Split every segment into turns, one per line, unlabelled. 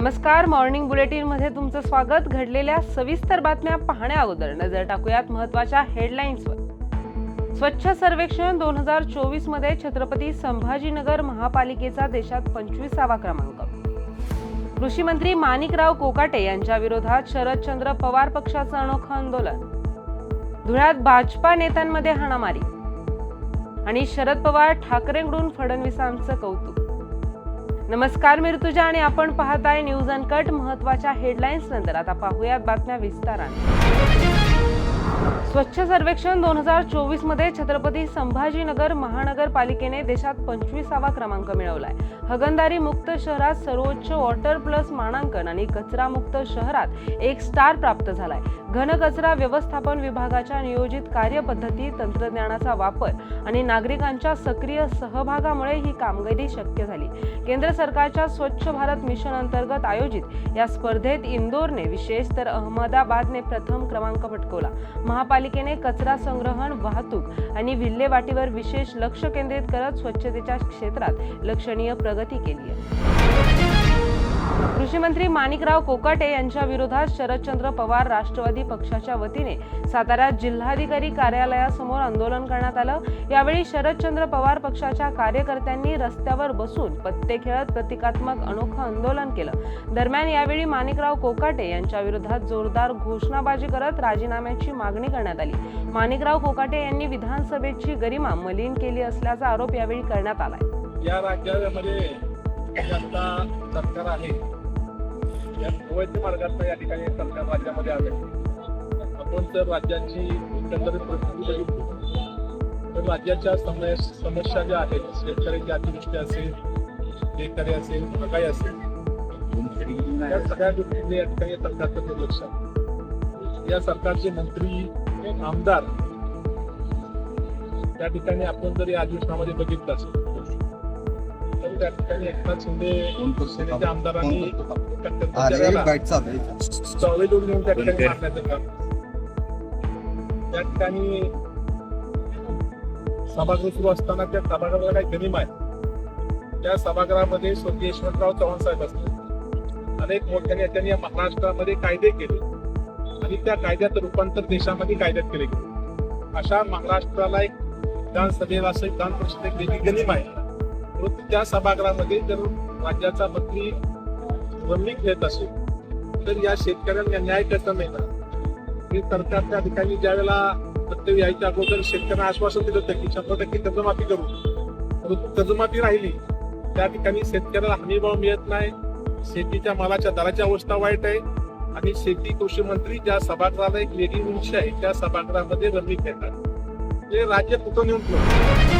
नमस्कार मॉर्निंग बुलेटिनमध्ये तुमचं स्वागत. घडलेल्या सविस्तर बातम्या पाहण्या अगोदर नजर टाकूयात महत्त्वाच्या हेडलाईन्सवर. स्वच्छ सर्वेक्षण दोन हजार चोवीसमध्ये छत्रपती संभाजीनगर महापालिकेचा देशात पंचवीसावा क्रमांक. कृषी मंत्री माणिकराव कोकाटे यांच्या विरोधात शरदचंद्र पवार पक्षाचं अनोखं आंदोलन. धुळ्यात भाजपा नेत्यांमध्ये हाणामारी. आणि शरद पवार ठाकरेंकडून फडणवीसांचं कौतुक. नमस्कार मी ऋतुजा आणि आपण पाहत आहे न्यूज कट महत्त्वाच्या हेडलाईन्स नंतर आता पाहूयात बातम्या विस्ताराने स्वच्छ सर्वेक्षण दोन हजार चोवीसमध्ये छत्रपती संभाजीनगर महानगरपालिकेने देशात पंचवीसावा क्रमांक मिळवलाय. हगंदारी मुक्त शहरात सर्वोच्च वॉटर प्लस मानांकन आणि कचरा मुक्त शहरात एक स्टार प्राप्त झालाय. घनकचरा व्यवस्थापन विभागाच्या नियोजित कार्यपद्धती तंत्रज्ञानाचा वापर आणि नागरिकांच्या सक्रिय सहभागामुळे ही कामगिरी शक्य झाली. केंद्र सरकारच्या स्वच्छ भारत मिशन अंतर्गत आयोजित या स्पर्धेत इंदोरने विशेष तर अहमदाबादने प्रथम क्रमांक पटकवला. महापालिकेने कचरा संग्रहण वाहतूक आणि विल्हेवाटीवर विशेष लक्ष केंद्रित करत स्वच्छतेच्या क्षेत्रात लक्षणीय प्रगती केली आहे. कृषीमंत्री माणिकराव कोकाटे यांच्या विरोधात शरदचंद्र पवार राष्ट्रवादी पक्षाच्या वतीने साताऱ्यात जिल्हाधिकारी कार्यालयासमोर आंदोलन करण्यात आलं. यावेळी शरदचंद्र पवार पक्षाच्या कार्यकर्त्यांनी रस्त्यावर बसून पत्ते खेळत प्रतिकात्मक अनोखं आंदोलन केलं. दरम्यान यावेळी माणिकराव कोकाटे यांच्या विरोधात जोरदार घोषणाबाजी करत राजीनाम्याची मागणी करण्यात आली. माणिकराव कोकाटे यांनी विधानसभेची गरिमा मलिन केली असल्याचा आरोप यावेळी करण्यात आलाय.
या राज्यामध्ये जे आता सरकार आहे. या अवैध मार्गात या ठिकाणी सरकार राज्यामध्ये आले आपण जर राज्याची एकंदरीत परिस्थिती बघितली तर राज्याच्या समय समस्या ज्या आहेत शेतकऱ्यांची अतिवृष्टी असेल बेकारी असेल महागाई असेल या सगळ्या गोष्टींनी या ठिकाणी सरकारचं दुर्लक्ष आहे. या सरकारचे मंत्री आमदार त्या ठिकाणी आपण जर या अधिवेशनामध्ये बघितलं असेल त्या ठिकाणी एकनाथ शिंदे आमदारांनी
अरे
घेऊन त्या ठिकाणी मारण्यात त्या ठिकाणी सभागृह सुरू असताना त्या सभागृहाला काही गनिम आहे त्या सभागृहामध्ये स्वर्गीय यशवंतराव चव्हाण साहेब असतात अनेक मोठ्या नेत्यांनी या महाराष्ट्रामध्ये कायदे केले आणि त्या कायद्याचं रूपांतर देशामध्ये कायद्यात केले गेले. अशा महाराष्ट्राला एक विधानसभेला असं विधान परिषद एक गनिम आहे त्या सभागृहामध्ये जर राज्याचा मंत्री रमणीक घेत असेल तर या शेतकऱ्यांना न्याय करता नाही ना हे सरकारच्या ठिकाणी ज्या वेळेला सत्य यायच्या अगोदर शेतकऱ्यांना आश्वासन दिलं होतं की शंभर टक्के कर्जमाफी करू. परंतु कर्जमाफी राहिली त्या ठिकाणी शेतकऱ्याला हमीभाव मिळत नाही शेतीच्या मालाच्या दराची अवस्था वाईट आहे आणि शेती कृषी मंत्री ज्या सभागृहाला एक लेडी उंची आहे त्या सभागृहामध्ये रमणीक घेतात ते राज्य कुठं नेऊन ठेवलं?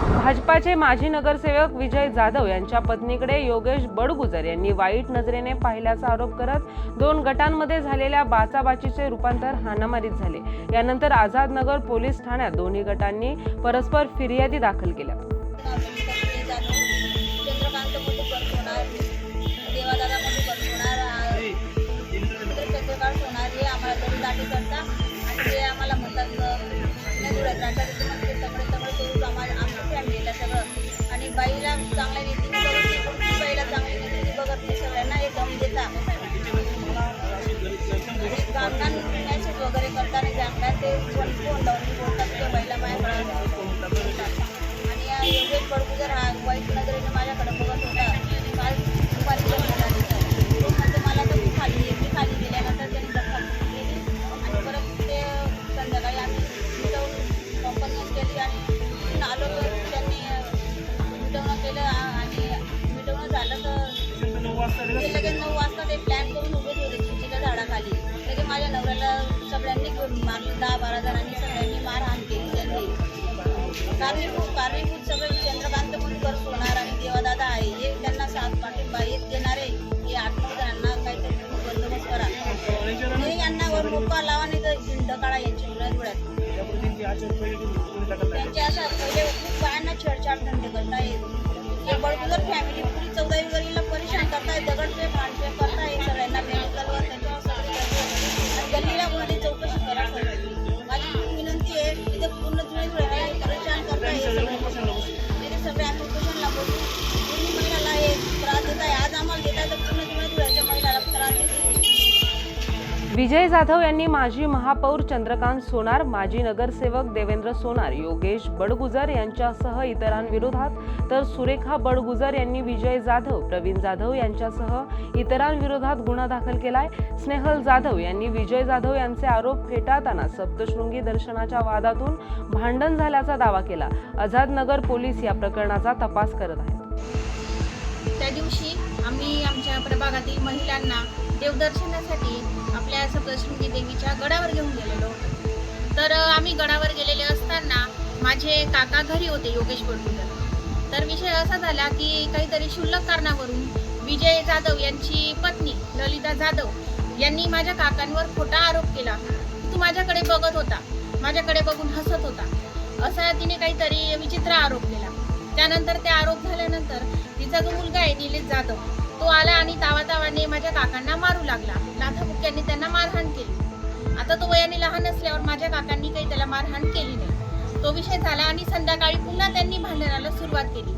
भाजपाचे माजी नगरसेवक विजय जाधव यांच्या पत्नीकडे योगेश बडगुजर यांनी वाईट नजरेने पाहिल्याचा आरोप करत दोन गटांमध्ये झालेल्या बाचाबाचीचे रूपांतर हाणामारीत झाले. यानंतर आझाद नगर पोलीस ठाण्यात दोन्ही गटांनी परस्पर फिर्यादी दाखल केल्या.
बाईला चांगल्या रीतीने बघते बाईला चांगल्या रीतीने बघत नाही. सगळ्यांना एक दम देतात आणि वगैरे करताना जाणणार ते फोन फोन लावून बोलतात. कारणीभूत कारणीभूत सगळे चंद्रकांत मुंडकर सोनार आणि देवादादा आहे. हे त्यांना साथ पाठिंबा एक देणारे हे आठ नऊ काहीतरी बंदोबस्त करा. हे यांना वर मुक्का लावा नाही तर झिंड काढा यांच्या मुलात त्यांच्या अशा पहिले खूप बायांना छेडछाड धंदे करतायत हे बळकुदर फॅमिली पुरी चौदा गरीला परेशान करतायत दगडफेक माणफेक करतायत सगळ्यांना
विजय जाधव यांनी माजी महापौर चंद्रकांत सोनार माजी नगरसेवक देवेंद्र सोनार योगेश बडगुजर यांच्यासह इतरांविरोधात तर सुरेखा बडगुजर यांनी विजय जाधव प्रवीण जाधव यांच्यासह इतरांविरोधात गुन्हा दाखल केलाय. स्नेहल जाधव यांनी विजय जाधव यांचे आरोप फेटाळताना सप्तशृंगी दर्शनाच्या वादातून भांडण झाल्याचा दावा केला. आझाद नगर पोलीस या प्रकरणाचा तपास करत आहेत.
त्या दिवशी आम्ही आमच्या प्रभागातील महिलांना देवदर्शनासाठी आपल्या सप्तशृंगी देवीच्या गडावर घेऊन गेलेलो होतो. तर आम्ही गडावर गेलेले असताना माझे काका घरी होते योगेश बडगुजर तर विषय असा झाला की काहीतरी क्षुल्लक कारणावरून विजय जाधव यांची पत्नी ललिता जाधव यांनी माझ्या काकांवर खोटा आरोप केला. तू माझ्याकडे बघत होता. माझ्याकडे बघून हसत होता. असा तिने काहीतरी विचित्र आरोप केला. त्यानंतर ते आरोप झाल्यानंतर तिचा जो मुलगा आहे निलेश जाधव तो आला आणि तावातावाने माझ्या काकांना मारू लागला. नाथामुक्यांनी त्यांना मारहाण केली. आता तो वयाने लहान असल्यावर माझ्या काकांनी काही त्याला मारहाण केली नाही. तो विषय झाला आणि संध्याकाळी पुन्हा त्यांनी भांडणाला सुरुवात केली.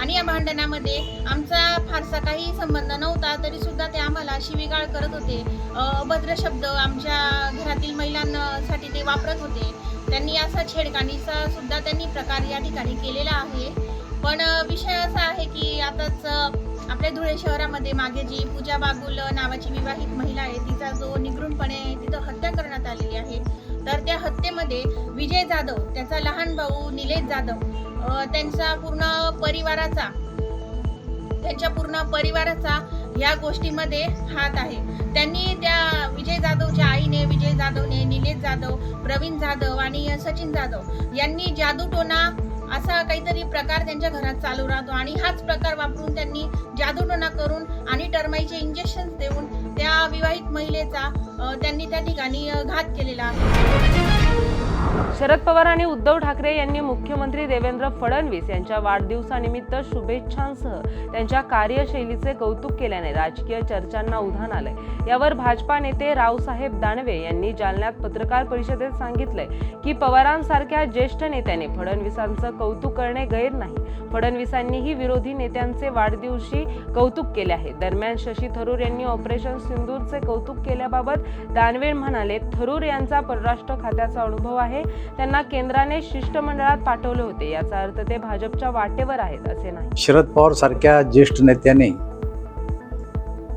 आणि या भांडणामध्ये आमचा फारसा काही संबंध नव्हता तरी सुद्धा ते आम्हाला शिवीगाळ करत होते. अभद्र शब्द आमच्या घरातील महिलांसाठी ते वापरत होते. त्यांनी असा छेडखानीचा सुद्धा त्यांनी प्रकार या ठिकाणी केलेला आहे. पण विषय असा आहे की आताच आपल्या धुळे शहरामध्ये मागे जी पूजा बागुल नावाची विवाहित महिला आहे तिचा जो निगृणपणे तिथं हत्या करण्यात आलेली आहे तर त्या हत्येमध्ये विजय जाधव त्याचा लहान भाऊ निलेश जाधव त्यांचा पूर्ण परिवाराचा त्यांच्या पूर्ण परिवाराचा या गोष्टीमध्ये हात आहे. त्यांनी त्या विजय जाधवच्या आईने विजय जाधवने निलेश जाधव प्रवीण जाधव आणि सचिन जाधव यांनी जादूटोना असा काहीतरी प्रकार त्यांच्या घरात चालू राहतो आणि हाच प्रकार वापरून त्यांनी जादूटोना करून आणि टर्माईचे इंजेक्शन देऊन त्या विवाहित महिलेचा त्यांनी त्या ठिकाणी घात केलेला आहे.
शरद पवार आणि उद्धव ठाकरे यांनी मुख्यमंत्री देवेंद्र फडणवीस यांच्या वाढदिवसानिमित्त शुभेच्छांसह त्यांच्या कार्यशैलीचे कौतुक केल्याने राजकीय चर्चांना उधाण आलंय. यावर भाजपा नेते रावसाहेब दानवे यांनी जालन्यात पत्रकार परिषदेत सांगितलंय की पवारांसारख्या ज्येष्ठ नेत्याने फडणवीसांचं कौतुक करणे गैर नाही. फडणवीसांनीही विरोधी नेत्यांचे वाढदिवशी कौतुक केले आहे. दरम्यान शशी थरूर यांनी ऑपरेशन सिंदूरचे कौतुक केल्याबाबत दानवे म्हणाले थरूर यांचा परराष्ट्र खात्याचा अनुभव आहे. त्यांना केंद्राने शिष्टमंडळात पाठवले होते. याचा अर्थ ते भाजपच्या वाटेवर आहेत असे नाही.
शरद पवार सारख्या ज्येष्ठ नेत्याने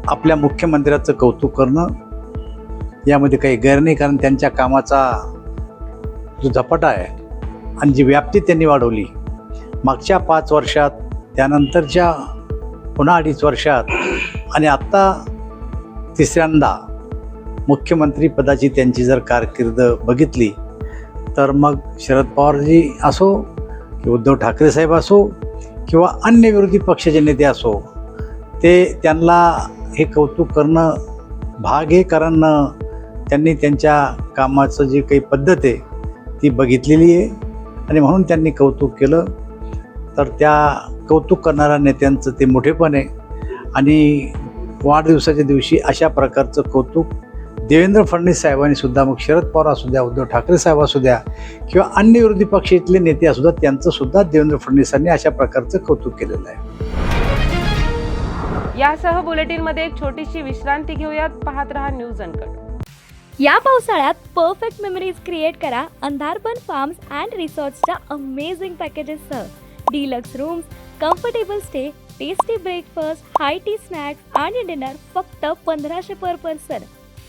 आपल्या मुख्यमंत्र्याचं कौतुक करणं यामध्ये काही गैर नाही कारण त्यांच्या कामाचा जो झपाटा आहे आणि जी व्याप्ती त्यांनी वाढवली मागच्या पाच वर्षात त्यानंतरच्या पुन्हा अडीच वर्षात आणि आत्ता तिसऱ्यांदा मुख्यमंत्री पदाची त्यांची जर कारकीर्द बघितली तर मग शरद पवारजी असो की उद्धव ठाकरे साहेब असो किंवा अन्य विरोधी पक्षाचे नेते असो ते त्यांना हे कौतुक करणं भाग आहे. कारण त्यांनी त्यांच्या कामाचं जी काही पद्धत आहे ती बघितलेली आहे. आणि म्हणून त्यांनी कौतुक केलं. तर त्या कौतुक करणाऱ्या नेत्यांचं ते मोठेपण आहे. आणि वाढदिवसाच्या दिवशी अशा प्रकारचं कौतुक देवेंद्र फडणवीस साहेबांनी सुद्धा मग शरद पवार असू द्या उद्धव ठाकरे साहेब असू द्या किंवा अन्य विरोधी पक्षातले नेते असू द्या त्यांचं सुद्धा देवेंद्र फडणवीसांनी अशा प्रकारचं कौतुक केलेलं आहे.
यासह बुलेटिनमध्ये एक छोटीशी विश्रांती घेऊयात. पाहत रहा न्यूज अनकट
या पावसाळ्यात परफेक्ट मेमरीज क्रिएट करा अंधारबन फार्म्स अँड रिसॉर्ट्सच्या amazing पॅकेजेससह deluxe rooms comfortable stay tasty breakfast high tea snacks आणि डिनर फक्त पंधराशे पर पर्सन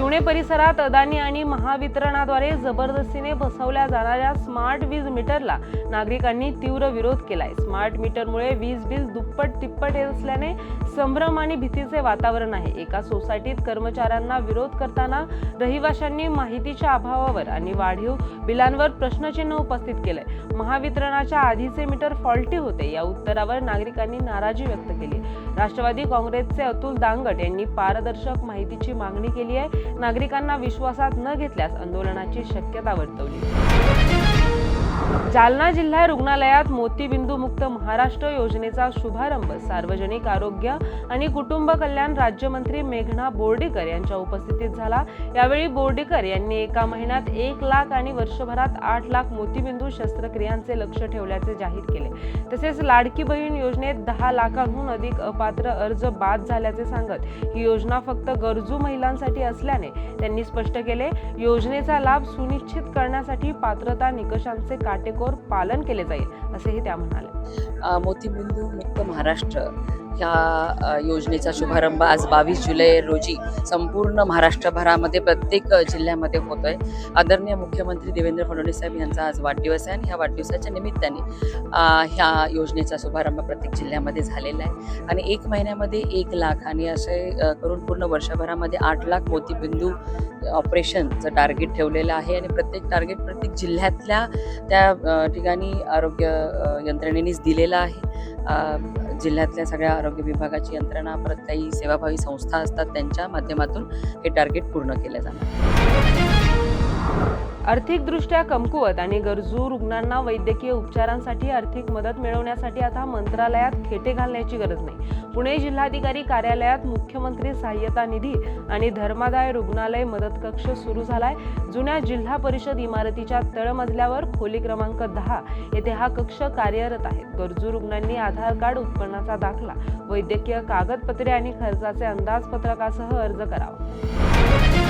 शिवणे परिसरात अदानी आणि महावितरणाद्वारे जबरदस्तीने बसवल्या जाणाऱ्या स्मार्ट वीज मीटरला नागरिकांनी तीव्र विरोध केलाय. स्मार्ट मीटरमुळे वीज बिल दुप्पट तिप्पट येत असल्याने संभ्रम आणि भीतीचे वातावरण आहे. एका सोसायटीत कर्मचाऱ्यांना विरोध करताना रहिवाशांनी माहितीच्या अभावावर आणि वाढीव बिलांवर प्रश्नचिन्ह उपस्थित केलंय. महावितरणाच्या आधीचे मीटर फॉल्टी होते. या उत्तरावर नागरिकांनी नाराजी व्यक्त केली. राष्ट्रवादी काँग्रेसचे अतुल दांगट यांनी पारदर्शक माहितीची मागणी केली आहे. नागरिकांना विश्वासात न घेतल्यास आंदोलनाची शक्यता वर्तवली. जालना जिल्हा रुग्णालयात मोतीबिंदू मुक्त महाराष्ट्र योजनेचा शुभारंभ सार्वजनिक आरोग्य आणि कुटुंब कल्याण राज्यमंत्री मेघना बोर्डीकर यांच्या उपस्थितीत झाला. यावेळी बोर्डीकर यांनी एका महिन्यात एक लाख आणि वर्षभरात आठ लाख मोतीबिंदू शस्त्रक्रियांचे लक्ष ठेवल्याचे जाहीर केले. तसेच लाडकी बहीण योजनेत दहा लाखांहून अधिक अपात्र अर्ज बाद झाल्याचे सांगत ही योजना फक्त गरजू महिलांसाठी असल्याने त्यांनी स्पष्ट केले योजनेचा लाभ सुनिश्चित करण्यासाठी पात्रता निकषांचे काटेकोर पालन केले जाईल असेही त्या म्हणाल्या.
मोतीबिंदू मुक्त महाराष्ट्र. ह्या योजनेचा शुभारंभ आज बावीस जुलै रोजी संपूर्ण महाराष्ट्रभरामध्ये प्रत्येक जिल्ह्यामध्ये होत आहे आदरणीय मुख्यमंत्री देवेंद्र फडणवीस साहेब यांचा आज वाढदिवस आहे आणि ह्या वाढदिवसाच्या निमित्ताने ह्या योजनेचा शुभारंभ प्रत्येक जिल्ह्यामध्ये झालेला आहे. आणि एक महिन्यामध्ये एक लाख आणि असे करून पूर्ण वर्षभरामध्ये आठ लाख मोतीबिंदू ऑपरेशनचं टार्गेट ठेवलेलं आहे आणि प्रत्येक टार्गेट प्रत्येक जिल्ह्यातल्या त्या ठिकाणी आरोग्य यंत्रणेनेच दिलेलं आहे. जिल्ह्यातल्या सगळ्या आरोग्य विभागाची यंत्रणा परत काही सेवाभावी संस्था असतात त्यांच्या माध्यमातून हे टार्गेट पूर्ण केलं जाणार.
आर्थिकदृष्ट्या कमकुवत आणि गरजू रुग्णांना वैद्यकीय उपचारांसाठी आर्थिक मदत मिळवण्यासाठी आता मंत्रालयात खेटे घालण्याची गरज नाही. पुणे जिल्हाधिकारी कार्यालयात मुख्यमंत्री सहाय्यता निधी आणि धर्मादाय रुग्णालय मदत कक्ष सुरू झालाय. जुन्या जिल्हा परिषद इमारतीच्या तळमजल्यावर खोली क्रमांक दहा येथे हा कक्ष कार्यरत आहे. गरजू रुग्णांनी आधार कार्ड उत्पन्नाचा दाखला वैद्यकीय कागदपत्रे आणि खर्चाचे अंदाजपत्रकासह अर्ज करावा.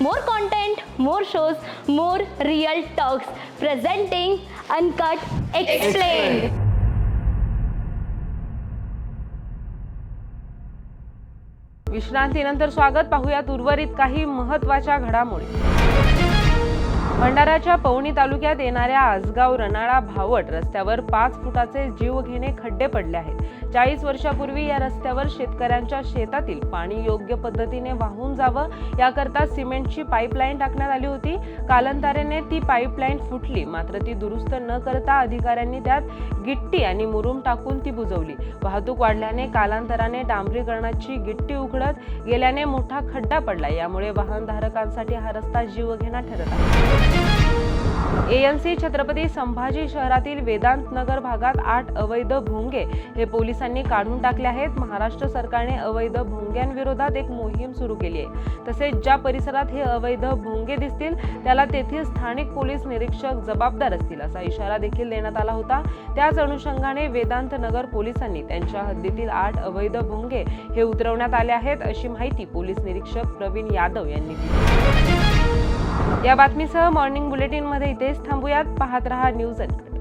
More content more shows more real talks presenting uncut explain
विश्रांतीनंतर स्वागत. पाहूयात उर्वरित काही महत्त्वाच्या घडामोडी. भंडाराच्या पवनी तालुक्यात येणाऱ्या आसगाव रनाळा भावट रस्त्यावर पाच फुटाचे जीवघेणे खड्डे पडले आहेत. चाळीस वर्षापूर्वी या रस्त्यावर शेतकऱ्यांच्या शेतातील पाणी योग्य पद्धतीने वाहून जावं याकरता सिमेंटची पाईपलाईन टाकण्यात आली होती. कालांतराने ती पाईपलाईन फुटली मात्र ती दुरुस्त न करता अधिकाऱ्यांनी त्यात गिट्टी आणि मुरुम टाकून ती बुजवली. वाहतूक वाढल्याने कालांतराने डांबरीकरणाची गिट्टी उघडत गेल्याने मोठा खड्डा पडला. यामुळे वाहनधारकांसाठी हा रस्ता जीवघेणा ठरत आहे. एएमसी छत्रपती संभाजी शहरातील वेदांत नगर भागात आठ अवैध भोंगे हे पोलिसांनी काढून टाकले आहेत. महाराष्ट्र सरकारने अवैध भोंग्यांविरोधात एक मोहीम सुरू केली आहे. तसेच ज्या परिसरात हे अवैध भोंगे दिसतील त्याला तेथील स्थानिक पोलीस निरीक्षक जबाबदार असतील असा इशारा देखील देण्यात आला होता. त्याच अनुषंगाने वेदांत नगर पोलिसांनी त्यांच्या हद्दीतील आठ अवैध भोंगे हे उतरवण्यात आले आहेत अशी माहिती पोलीस निरीक्षक प्रवीण यादव यांनी दिली. या बातमीसह मॉर्निंग बुलेटिनमध्ये इथेच थांबूयात. पाहत रहा न्यूज अनकट.